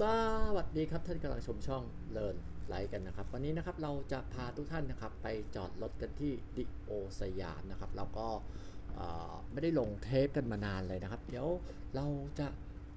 สวัสดีครับท่านกำลังชมช่องเลินไลฟ์กันนะครับ วันนี้นะครับเราจะพาทุกท่านนะครับไปจอดรถกันที่ดิโอสยามนะครับเราก็ไม่ได้ลงเทปกันมานานเลยนะครับ เดี๋ยวเราจะ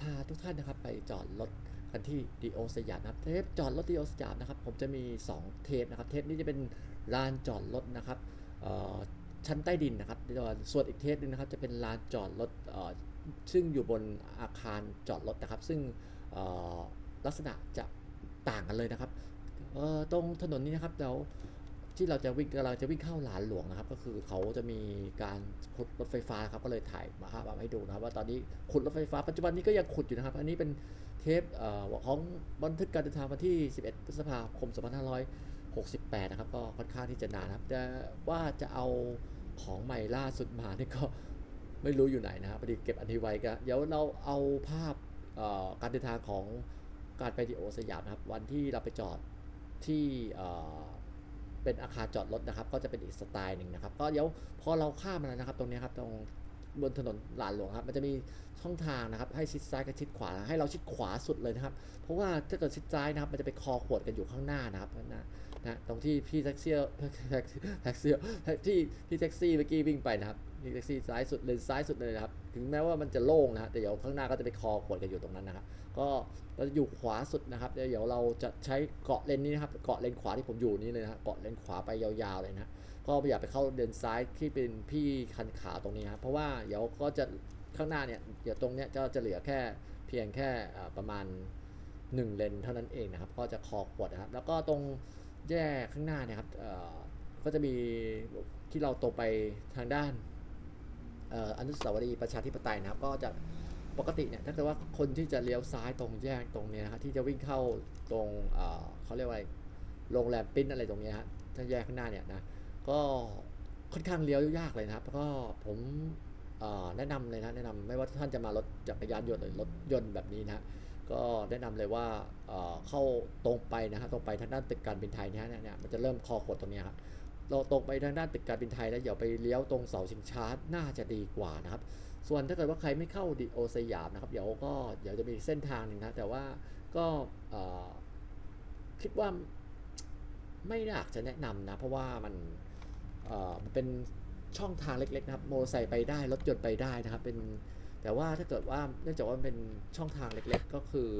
พาทุกท่านนะครับไปจอดรถกันที่ดิโอสยามนะครับเทปจอดรถดิโอสยามนะครับ ผมจะมี 2 เทปนะครับเทปนี้จะเป็นลานจอดรถนะครับชั้นใต้ดินนะครับส่วนอีกเทปหนึงนะครับจะเป็นลานจอดรถซึ่งอยู่บนอาคารจอดรถนะครับ ซึ่ง ลักษณะจะต่างกันเลยนะครับตรงถนนนี้นะครับเราที่เราจะวิ่งกำลังจะวิ่งเข้าหลานหลวงนะครับ ก็คือเขาจะมีการขุดรถไฟฟ้าครับก็เลยถ่ายมาภาพมาให้ดูนะครับ ว่าตอนนี้ขุดรถไฟฟ้าปัจจุบันนี้ก็ยังขุดอยู่นะครับ อันนี้เป็นเทปของบันทึกการเดินทางวันที่ 11 พฤษภาคม 2568 นะครับ ก็ค่อนข้างที่จะนานครับแต่ว่าจะเอาของใหม่ล่าสุดมานี่ก็ไม่รู้อยู่ไหนนะครับพอดีเก็บอันนี้ไว้ก็เดี๋ยวเราเอาภาพ การเดินทางของการไปดิโอสยามนะครับ วันที่เราไปจอดที่เป็นอาคารจอดรถนะครับ ก็จะเป็นอีกสไตล์หนึ่งนะครับ ก็เดี๋ยวพอเราข้ามมาแล้วนะครับ ตรงนี้ครับตรงบนถนนหลานหลวงครับมันจะมีช่องทางนะครับ ให้ชิดซ้ายกับชิดขวา ให้เราชิดขวาสุดเลยนะครับ เพราะว่าถ้าเกิดชิดซ้ายนะครับ มันจะไปคอขวดกันอยู่ข้างหน้านะครับนะนะตรงที่พี่แท็กซี่แท็กซี่แท็กซี่ที่แท็กซี่เมื่อกี้วิ่งไปนะครับนี่แท็กซี่ซ้ายสุดเลนซ้ายสุดเลยนะครับ ถึงแม้ว่ามันจะโล่งนะฮะแต่เดี๋ยวข้างหน้าก็จะไปคอขวดกันอยู่ตรงนั้นนะครับก็เราจะอยู่ขวาสุดนะครับเดี๋ยวเราจะใช้เกาะเลนนี้นะครับเกาะเลนขวาที่ผมอยู่นี่เลยนะฮะเกาะเลนขวาไปยาวๆเลยนะก็อย่าไปเข้าเลนซ้ายที่เป็นพี่คันขาวตรงนี้นะครับเพราะว่าเดี๋ยวก็จะข้างหน้าเนี่ยเดี๋ยวตรงเนี้ยจะจะเหลือแค่เพียงแค่ประมาณ 1 เลนเท่านั้นเองนะครับ ก็จะคอขวดนะครับ แล้วก็ตรง แยกข้างหน้าเนี่ยครับก็จะมีที่เราตรงไปทางด้านออนุสาวรีย์ประชาธิปไตยนะครับ ก็จะปกติเนี่ยถ้าเกิดว่าคนที่จะเลี้ยวซ้ายตรงแยกตรงเนี้ยนะครับที่จะวิ่งเข้าตรงเเขาเรียกว่าอะไรโรงแรมปิ้นอะไรตรงเนี้ยฮะถ้าแยกข้างหน้าเนี่ยนะก็ค่อนข้างเลี้ยวยากเลยนะครับแล้วก็ผมแนะนำเลยนะแนะนำไม่ว่าท่านจะมารถจักรยานยนต์หรือรถยนต์แบบนี้นะ ก็แนะนำเลยว่าเข้าตรงไปนะครับตรงไปทางด้านตึกการบินไทยเนี่ยเนี่ยมันจะเริ่มคอขดตรงนี้ครับเราตรงไปทางด้านตึกการบินไทยแล้วอย่าไปเลี้ยวตรงเสาชิงช้าน่าจะดีกว่านะครับ ส่วนถ้าเกิดว่าใครไม่เข้าดิโอสยามนะครับ เดี๋ยวก็เดี๋ยวจะมีเส้นทางหนึ่งนะแต่ว่าก็คิดว่าไม่อยากจะแนะนำนะ เพราะว่ามันเอ่อมันเป็นช่องทางเล็กๆนะครับ โมไซค์ไปได้รถยนต์ไปได้นะครับเป็น แต่ว่าถ้าเกิดว่าเนื่องจากว่าเป็นช่องทางเล็ก ๆ ก็คือ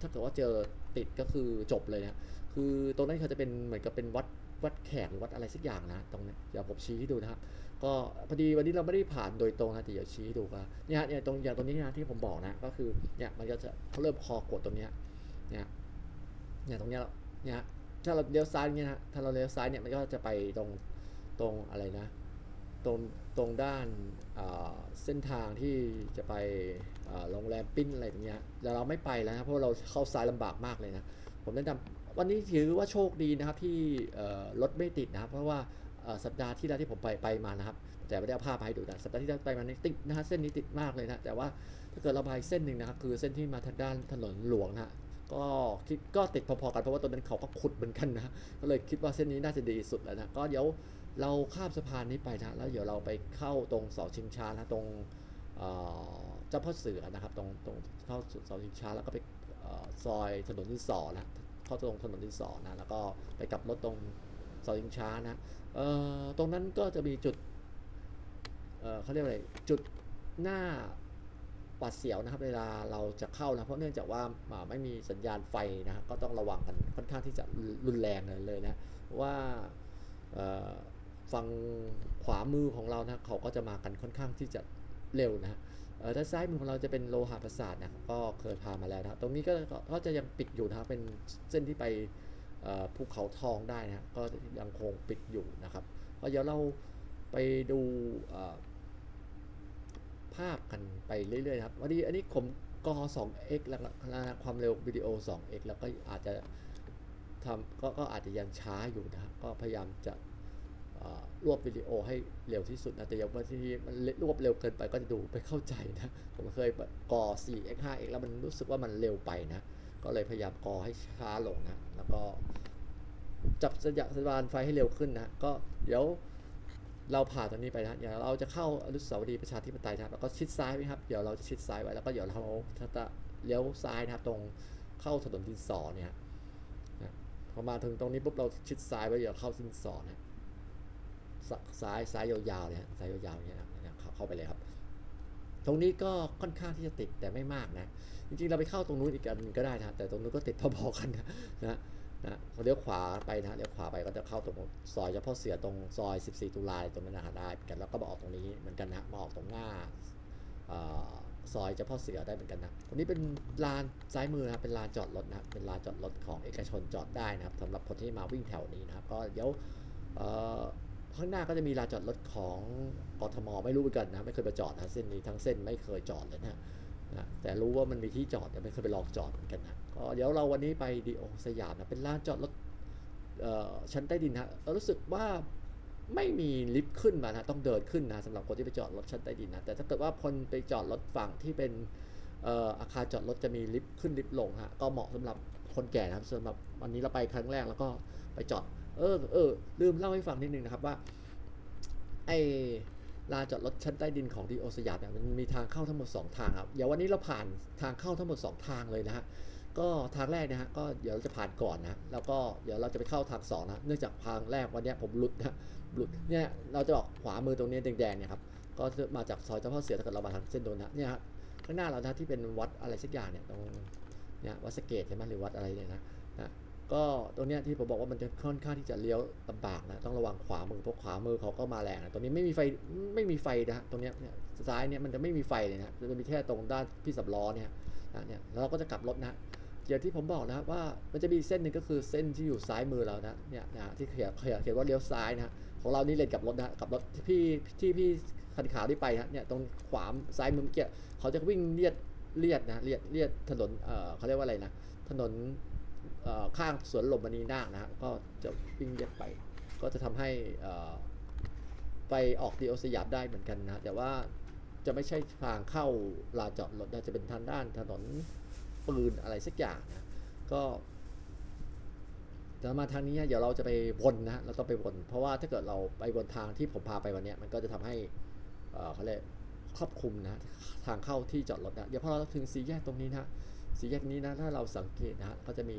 ถ้าเกิดว่าเจอติดก็คือจบเลยนะคือตรงนั้นเขาจะเป็นเหมือนกับเป็นวัดวัดแขกหรือวัดอะไรสักอย่างนะตรงนี้เดี๋ยวผมชี้ให้ดูนะครับก็พอดีวันนี้เราไม่ได้ผ่านโดยตรงนะแต่เดี๋ยวชี้ให้ดูกันเนี่ยเนี่ยตรงอย่างตรงนี้นะที่ผมบอกนะก็คือเนี่ยมันก็จะเขาเริ่มคอกดตรงเนี้ยเนี่ยเนี่ยตรงเนี้ยเราเนี่ยถ้าเราเลี้ยวซ้ายอย่างเงี้ยนะถ้าเราเลี้ยวซ้ายเนี่ยมันก็จะไปตรงตรงอะไรนะ ตรงตรงด้านเส้นทางที่จะไปโรงแรมปิ้นอะไรอย่างเงี้ยแต่เราไม่ไปแล้วนะเพราะเราเข้าซ้ายลำบากมากเลยนะผมแนะนำวันนี้ถือว่าโชคดีนะครับที่รถไม่ติดนะครับ เพราะว่าสัปดาห์ที่แล้วที่ผมไปไปมานะครับ แต่ไม่ได้เอาภาพมาให้ดูนะสัปดาห์ที่แล้วไปมาในติดนะฮะเส้นนี้ติดมากเลยนะแต่ว่าถ้าเกิดเราไปเส้นหนึ่งนะครับคือเส้นที่มาทางด้านถนนหลวงนะฮะก็คิดก็ติดพอๆกันเพราะว่าตอนนั้นเขาก็ขุดเหมือนกันนะก็เลยคิดว่าเส้นนี้น่าจะดีสุดแล้วนะก็เดี๋ยว เราข้ามสะพานนี้ไปนะแล้วเดี๋ยวเราไปเข้าตรงเสาชิงช้านะตรงเจ้าพ่อเสือนะครับ ตรงตรงเข้าเสาชิงช้าแล้วก็ไปอซอยถนนที่สอนะเข้าตรงถนนที่สอนะแล้วก็ไปกลับรถตรงเสาชิงช้านะตรงนั้นก็จะมีจุดเเขาเรียกอะไรจุดหน้าหวัดเสียวนะครับเวลาเราจะเข้านะเพราะเนื่องจากว่าาไม่มีสัญญาณไฟนะก็ต้องระวังกันค่อนข้างที่จะรุนแรงเลยนะเพราะว่า ฝั่งขวามือของเรานะเขาก็จะมากันค่อนข้างที่จะเร็วนะเออด้าซ้ายมือของเราจะเป็นโลหะประสาทนะก็เคยพามาแล้วนะตรงนี้ก็ก็จะยังปิดอยู่นะครับเป็นเส้นที่ไปภูเขาทองได้นะก็ยังคงปิดอยู่นะครับก็เดี๋ยวเราไปดูภาพกันไปเรื่อยๆครับวันนี้อันนี้ผมก 2x แล้วนะความเร็ววิดีโอ 2x แล้วก็อาจจะทำก็ก็อาจจะยังช้าอยู่นะก็พยายามจะ รวบวิดีโอให้เร็วที่สุดนะแต่อย่างบางทีมันรวบเร็วเกินไปก็จะดูไม่เข้าใจนะ ผมเคยก่อ 4x 5x แล้วมันรู้สึกว่ามันเร็วไปนะ ก็เลยพยายามก่อให้ช้าลงนะ แล้วก็จับสัญญาสัญญาณไฟให้เร็วขึ้นนะ ก็เดี๋ยวเราผ่านตรงนี้ไปนะเดี๋ยวเราจะเข้าอนุสาวรีย์ประชาธิปไตยนะครับ แล้วก็ชิดซ้ายไว้ครับ เดี๋ยวเราจะชิดซ้ายไว้ แล้วก็เดี๋ยวเราจะเลี้ยวซ้ายนะครับ ตรงเข้าถนนดินสอเนี่ยนะพอมาถึงตรงนี้ปุ๊บเราชิดซ้ายไปเดี๋ยวเข้าดินสอนะ ซ้ายซ้ายยาวๆเนี่ยฮะซ้ายยาวๆเนี่ยนะนะเข้าไปเลยครับ ตรงนี้ก็ค่อนข้างที่จะติดแต่ไม่มากนะ จริงๆเราไปเข้าตรงนู้นอีกอันก็ได้นะแต่ตรงนู้นก็ติดพอๆกันนะนะนะเลี้ยวขวาไปนะเลี้ยวขวาไปก็จะเข้าตรงซอยเฉพาะเสือตรงซอย 14 ตุลาตรงนั้นนะได้เหมือนกันแล้วก็มาออกตรงนี้เหมือนกันนะมาออกตรงหน้าออซอยเฉพาะเสือได้เหมือนกันนะตรงนี้เป็นลานซ้ายมือนะครับเป็นลานจอดรถนะเป็นลานจอดรถของเอกชนจอดได้นะครับสำหรับคนที่มาวิ่งแถวนี้นะครับ ก็เดี๋ยว ข้างหน้าก็จะมีลานจอดรถของกทมไม่รู้เหมือนกันนะไม่เคยไปจอดนะเส้นนี้ทั้งเส้นไม่เคยจอดเลยนะนะแต่รู้ว่ามันมีที่จอดแต่ไม่เคยไปลองจอดเหมือนกันนะก็เดี๋ยวเราวันนี้ไปดีโอสยามนะเป็นลานจอดรถชั้นใต้ดินนะเรารู้สึกว่าไม่มีลิฟต์ขึ้นมานะต้องเดินขึ้นนะสำหรับคนที่ไปจอดรถชั้นใต้ดินนะแต่ถ้าเกิดว่าคนไปจอดรถฝั่งที่เป็นอออาคารจอดรถจะมีลิฟต์ขึ้นลิฟต์ลงฮะก็เหมาะสำหรับคนแก่นะครับสำหรับวันนี้เราไปครั้งแรกแล้วก็ไปจอด เออเออลืมเล่าให้ฟังนิดนึงนะครับว่าไอลานจอดรถชั้นใต้ดินของดีโอสยามเนี่ยมันมีทางเข้าทั้งหมด 2 ทางครับเดี๋ยววันนี้เราผ่านทางเข้าทั้งหมด 2 ทางเลยนะฮะก็ทางแรกนะฮะก็เดี๋ยวเราจะผ่านก่อนนะแล้วก็เดี๋ยวเราจะไปเข้าทางสองนะเนื่องจากทางแรกวันเนี้ยผมหลุดนะหลุดเนี่ยเราจะออกขวามือตรงนี้แดงๆเนี่ยครับก็มาจากซอยเจ้าพ่อเสือถ้าเกิดเรามาทางเส้นโดนนะเนี่ยข้างหน้าเรานะที่เป็นวัดอะไรสักอย่างเนี่ยตรงเนี่ยวัดสะเกตใช่ไหมหรือวัดอะไรเนี่ยนะนะ ก็ตรงเนี้ยที่ผมบอกว่ามันจะค่อนข้างที่จะเลี้ยวลำบากนะต้องระวังขวามือเพราะขวามือเขาก็มาแรงนะตรงนี้ไม่มีไฟไม่มีไฟนะฮะตรงเนี้ยเนี่ยซ้ายเนี่ยมันจะไม่มีไฟเลยนะจะมีแค่ตรงด้านพี่สับล้อเนี่ยนะเนี่ยเราก็จะกลับรถนะอย่างที่ผมบอกนะว่ามันจะมีเส้นหนึ่งก็คือเส้นที่อยู่ซ้ายมือเรานะเนี่ยนะที่เขียนเขียนเขียนว่าเลี้ยวซ้ายนะของเรานี่เลนกลับรถนะกลับรถที่พี่ที่พี่คันขาวที่ไปฮะเนี่ยตรงขวาซ้ายมือเมื่อกี้เขาจะวิ่งเลียดเลียดนะเลียดเลียดถนนเอ่อเขาเรียกว่าอะไรนะถนน ข้างสวนลมมณีนาคนะฮะก็จะวิ่งเย็ดไป ก็จะทำให้อ่อไปออกดีโอสยามได้เหมือนกันนะแต่ว่าจะไม่ใช่ทางเข้าลานจอดรถนะจะเป็นทางด้านถนนปืนอะไรสักอย่างนะก็จะมาทางนี้เดี๋ยวเราจะไปวนนะเราต้องไปวน เพราะว่าถ้าเกิดเราไปวนทางที่ผมพาไปวันนี้มันก็จะทำให้อ่อเขาเรียกครอบคลุมนะทางเข้าที่จอดรถนะเดี๋ยวพอเราถึงสี่แยกตรงนี้นะ สี่แยกนี้นะถ้าเราสังเกตนะฮะก็จะมี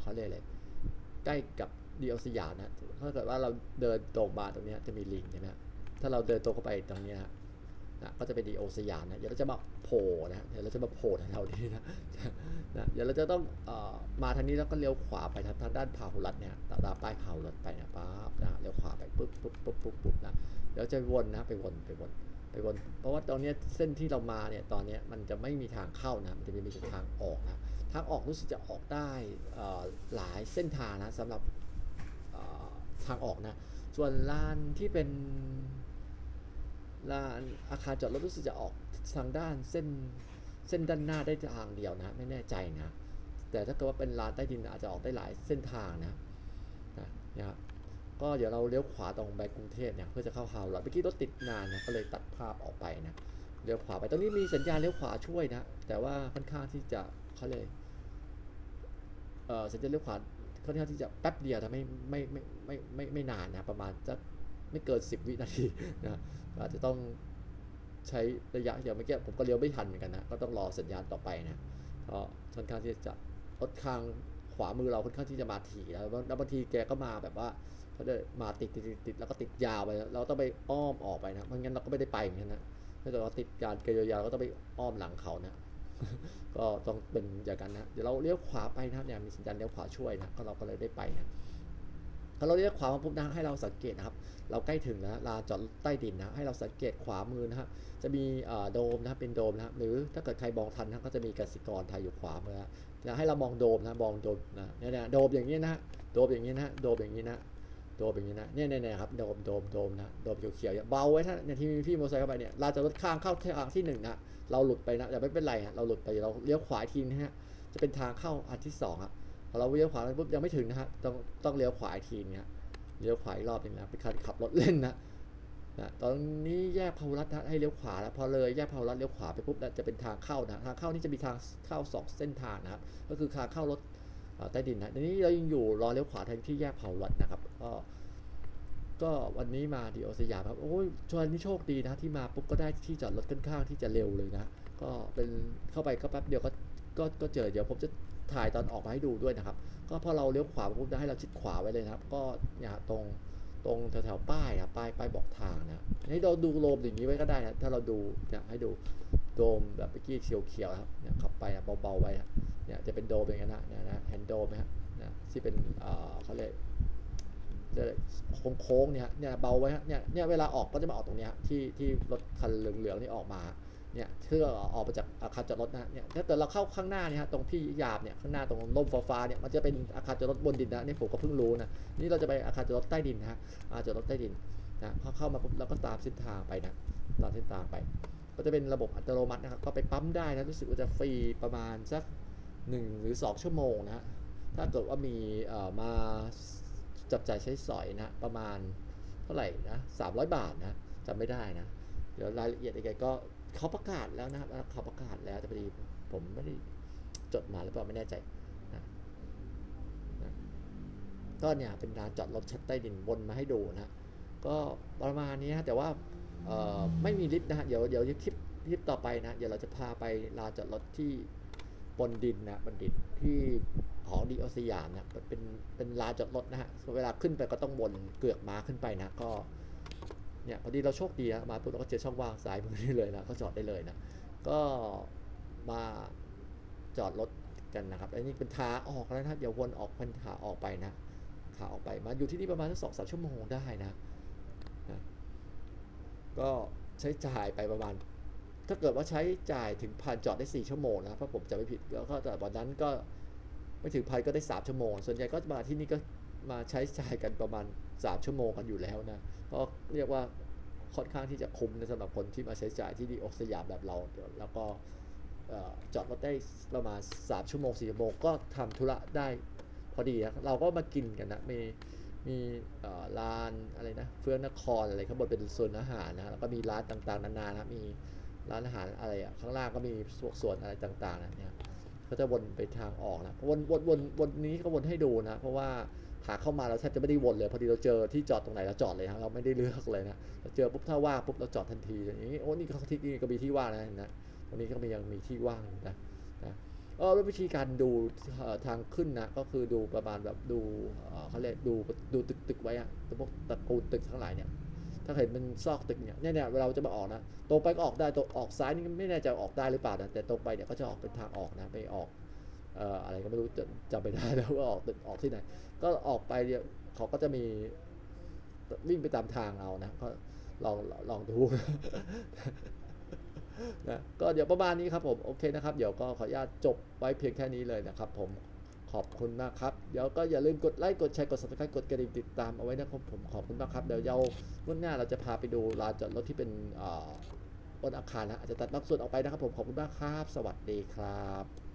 เขาเรียกอะไรใกล้กับดีโอสยามนะถ้าเกิดว่าเราเดินตรงมาตรงนี้จะมีลิงใช่ไหมถ้าเราเดินตรงเข้าไปตรงนี้ยฮะนะก็จะเป็นดีโอสยามนะเดี๋ยวเราจะมาโผล่นะเดี๋ยวเราจะมาโผล่แถวๆนี้นะนะเดี๋ยวเราจะต้องอมาทางนี้แล้วก็เลี้ยวขวาไปทางด้านพาหุรัตน์เนี่ยตามตาป้ายพาหุรัตน์ไปนะปั๊บนะเลี้ยวขวาไปปุ๊บปุ๊บปุ๊บปุ๊บปุ๊บนะเดี๋ยวจะวนนะไปวนไปวน ไปวนเพราะว่าตอนนี้เส้นที่เรามาเนี่ยตอนนี้มันจะไม่มีทางเข้านะมันจะมีมีแต่ทางออกนะทางออกรู้สึกจะออกได้หลายเส้นทางนะสำหรับทางออกนะส่วนลานที่เป็นลานอาคารจอดรถรู้สึกจะออกทางด้านเส้นเส้นด้านหน้าได้ทางเดียวนะไม่แน่ใจนะแต่ถ้าเกิดว่าเป็นลานใต้ดินอาจจะออกได้หลายเส้นทางนะนะครับ ก็เดี๋ยวเราเลี้ยวขวาตรงไปกรุงเทพเนี่ยเพื่อจะเข้าฮาวลอดเมื่อกี้รถติดนานนะก็เลยตัดภาพออกไปนะเลี้ยวขวาไปตรงนี้มีสัญญาณเลี้ยวขวาช่วยนะ แต่ว่าค่อนข้างที่จะเขาเลยเออสัญญาณเลี้ยวขวาค่อนข้างที่จะแป๊บเดียวนะไม่ไม่ไม่ไม่ไม่ไม่นานนะประมาณจะไม่เกิน 10 วินาทีนะอาจจะต้องใช้ระยะอย่างเมื่อกี้ผมก็เลี้ยวไม่ทันเหมือนกันนะก็ต้องรอสัญญาณต่อไปนะก็ค่อนข้างที่จะรถข้างขวามือเราค่อนข้างที่จะมาถี่แล้วแล้วบางทีแกก็มาแบบว่า เขาจะมาติดติดติดตดแล้วก็ติดยาวไป เราต้องไปอ้อมออกไปนะไม่งั้นเราก็ไม่ได้ไปเหมือนกันนะถ้าเกิดเราติดการเกยยาวเราก็ต้องไปอ้อมหลังเขานะก็ต้องเป็นอย่างนั้นนะเดี๋ยวเราเลี้ยวขวาไปนะเนี่ยมีสัญญาณเลี้ยวขวาช่วยนะก็เราก็เลยได้ไปนะถ้าเราเลี้ยวขวามาปุ๊บนะให้เราสังเกตนะครับ เราใกล้ถึงแล้วลานจอดใต้ดินนะให้เราสังเกตขวามือนะฮะจะมีโดมนะครับเป็นโดมนะครับหรือถ้าเกิดใครมองทันนะก็จะมีกสิกรไทยอยู่ขวามือนะให้เรามองโดมนะมองโดมนะเนี่ยโดมอย่างนี้นะโดมอย่างนี้นะฮะโดมอย่างนี้นะ โดมอย่างนี้นะเนี่ยเนี่ยครับโดมโดมโดมนะโดมเขียวๆเนี่ยเบาไว้ถ้าเนี่ยที่มีพี่มอเตอร์ไซค์เข้าไปเนี่ยเราจะรถข้างเข้าทางที่หนึ่งนะเราหลุดไปนะแต่ไม่เป็นไรฮะเราหลุดไปเราเลี้ยวขวาทีนะฮะจะเป็นทางเข้าอันที่สองอะพอเราเลี้ยวขวาไปปุ๊บยังไม่ถึงนะฮะต้องต้องเลี้ยวขวาทีเนี่ยเลี้ยวขวาอีกรอบนึงนะเป็นการขับรถเล่นนะนะตอนนี้แยกพาหุรัตน์นะให้เลี้ยวขวาแล้วพอเลยแยกพาหุรัตเลี้ยวขวาไปปุ๊บนะจะเป็นทางเข้านะทางเข้านี่จะมีทางเข้าสองเส้นทางนะครับก็คือทางเข้ารถ ใต้ดินนะทีนี้เรายังอยู่รอเลี้ยวขวาทางที่แยกพาหุรัตน์นะครับ ก็ก็วันนี้มาดีโอสยามครับโอ้ยชวนนี้โชคดีนะที่มาปุ๊บก็ได้ที่จอดรถค่อนข้างที่จะเร็วเลยนะ ก็เป็นเข้าไปก็แป๊บเดียวก็ก็ก็เจอเดี๋ยวผมจะถ่ายตอนออกมาให้ดูด้วยนะครับ ก็พอเราเลี้ยวขวาปุ๊บจะให้เราชิดขวาไว้เลยนะครับ ก็เนี่ยตรงตรงแถวๆป้ายอะป้ายป้ายบอกทางนะให้เราดูโลมอย่างนี้ไว้ก็ได้นะถ้าเราดูเนี่ยให้ดู โดมแบบเมื่อกี้เขียวๆครับเนี่ยขับไปเบาๆไว้เนี่ยจะเป็นโดมอย่างนั้นนะเนี่ยนะแฮนด์โดมนะฮะนะที่เป็นเอ่อเขาเรียกโค้งๆเนี่ยเนี่ยเบาไว้ฮะเนี่ยเนี่ยเวลาออกก็จะมาออกตรงนี้ยที่ที่รถคันเหลืองๆนี่ออกมาเนี่ยเพื่อออกมาจากอาคารจอดรถนะเนี่ยถ้าเกิดเราเข้าข้างหน้าเนี่ยฮะตรงพี่หยาบเนี่ยข้างหน้าตรงร่มฟ้าๆเนี่ยมันจะเป็นอาคารจอดรถบนดินนะนี่ผมก็เพิ่งรู้นะนี่เราจะไปอาคารจอดรถใต้ดินนะฮะอาคารจอดรถใต้ดินนะพอเข้ามาปุ๊บเราก็ตามเส้นทางไปนะตามเส้นทางไป ก็จะเป็นระบบอัตโนมัตินะครับ ก็ไปปั๊มได้นะ รู้สึกว่าจะฟรีประมาณสักหนึ่งหรือสองชั่วโมงนะฮะถ้าเกิดว่ามีเอ่อมาจับจ่ายใช้สอยนะ ประมาณเท่าไหร่นะสามร้อยบาทนะจำไม่ได้นะ เดี๋ยวรายละเอียดยังไงก็เขาประกาศแล้วนะครับเขาประกาศแล้วแต่พอดีผมไม่ได้จดมาหรือเปล่าไม่แน่ใจนะนะก็เนี่ยเป็นลานจอดรถชั้นใต้ดินวนมาให้ดูนะ ก็ประมาณนี้นะแต่ว่า ไม่มีลิฟต์นะฮะเดี๋ยวเดี๋ยวคลิปคลิปต่อไปนะ เดี๋ยวเราจะพาไปลานจอดรถที่บนดินนะบนดินที่หอดีโอสยามนะเป็นเป็นลานจอดรถนะฮะเวลาขึ้นไปก็ต้องวนเกือกม้าขึ้นไปนะก็เนี่ยพอดีเราโชคดีนะมาปุ๊บเราก็เจอช่องว่างซ้ายมือนี่เลยนะก็จอดได้เลยนะก็มาจอดรถกันนะครับอันนี้เป็นขาออกแล้วนะครับเดี๋ยววนออกเป็นขาออกไปนะขาออกไปมาอยู่ที่นี่ประมาณสักสองสามชั่วโมงได้นะนะ ก็ใช้จ่ายไปประมาณ ถ้าเกิดว่าใช้จ่ายถึงพันจอดได้ 4 ชั่วโมงนะครับเพราะผมจะไม่ผิดแล้วก็แต่วันนั้นก็ไม่ถึงพันก็ได้ 3 ชั่วโมง ส่วนใหญ่ก็มาที่นี่ก็มาใช้จ่ายกันประมาณ 3 ชั่วโมงกันอยู่แล้วนะก็เรียกว่าค่อนข้างที่จะคุ้มนะสำหรับคนที่มาใช้จ่ายที่ดีโอสยามแบบเรา แล้วก็จอดรถได้ประมาณ 3 ชั่วโมง4ชั่วโมงก็ทำธุระได้พอดีนะเราก็มากินกันนะมี มีร้านอะไรนะเฟื่องนครอะไรข้างบนเป็นส่วนอาหารนะแล้วก็มีร้านต่างๆ นานานะมีร้านอาหารอะไรอะข้างล่างก็มีพวกส่วนอะไรต่างๆนะเนี่ยก็จะวนไปทางออกนะวนวนวนวนนี้ก็วนให้ดูนะ เพราะว่าขาเข้ามาเราแทบจะไม่ได้วนเลย พอดีเราเจอที่จอดตรงไหนเราจอดเลยนะเราไม่ได้เลือกเลยนะเราเจอปุ๊บถ้าว่างปุ๊บเราจอดทันทีอย่างนี้โอ้นี่เขาที่นี่ก็มีที่ว่างนะเห็นนะตรงนี้ก็มียังมีที่ว่างอยู่นะ เออวิธีการดูทางขึ้นนะก็คือดูประมาณแบบดูเขาเรียกดูดูตึกตึกไว้อะพวกตะกูลตึกทั้งหลายเนี่ยถ้าเห็นมันซอกตึกเนี่ยเนี่ยเนี่ยเราจะมาออกนะตรงไปก็ออกได้ตรงออกซ้ายนี่ไม่แน่ใจออกได้หรือเปล่านะแต่ตรงไปเนี่ยก็จะออกเป็นทางออกนะไปออกเอ่ออะไรก็ไม่รู้จะจำไม่ได้แล้วว่าออกตึกออกที่ไหน ก็ออกไปเดี๋ยเขาก็จะมีวิ่งไปตามทางเอานะก็ลองลองดู นะก็เดี๋ยวประมาณนี้ครับผมโอเคนะครับเดี๋ยวก็ขออนุญาตจบไว้เพียงแค่นี้เลยนะครับผมขอบคุณมากครับ เดี๋ยวก็อย่าลืมกดไลค์กดแชร์กด subscribe กดกระดิ่งติดตามเอาไว้นะครับผมขอบคุณมากครับเดี๋ยวเราวันหน้าเราจะพาไปดูลานจอดรถที่เป็นอ่าบนอาคารนะอาจจะตัดบางส่วนออกไปนะครับผมขอบคุณมากครับ สวัสดีครับ